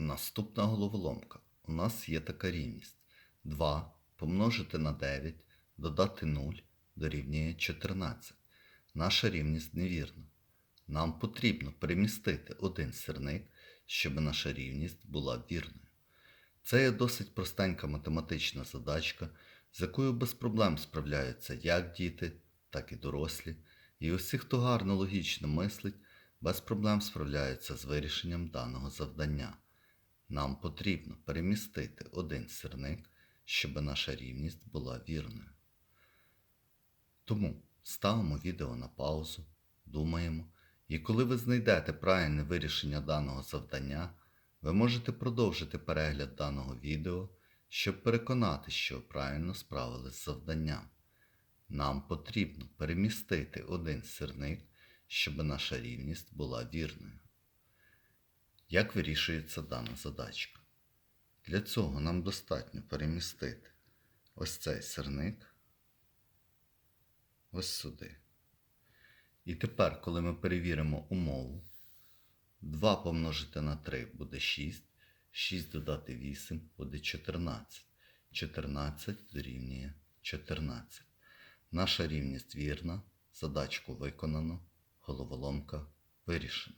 Наступна головоломка. У нас є така рівність. 2 помножити на 9, додати 0 дорівнює 14. Наша рівність невірна. Нам потрібно перемістити один сірник, щоб наша рівність була вірною. Це є досить простенька математична задачка, з якою без проблем справляються як діти, так і дорослі. І усі, хто гарно логічно мислить, без проблем справляються з вирішенням даного завдання. Нам потрібно перемістити один сірник, щоб наша рівність була вірною. Тому ставимо відео на паузу, думаємо, і коли ви знайдете правильне вирішення даного завдання, ви можете продовжити перегляд даного відео, щоб переконати, що ви правильно справились з завданням. Нам потрібно перемістити один сірник, щоб наша рівність була вірною. Як вирішується дана задачка? Для цього нам достатньо перемістити ось цей сирник ось сюди. І тепер, коли ми перевіримо умову, 2 помножити на 3 буде 6, 6 додати 8 буде 14. 14 дорівнює 14. Наша рівність вірна, задачку виконано, головоломка вирішена.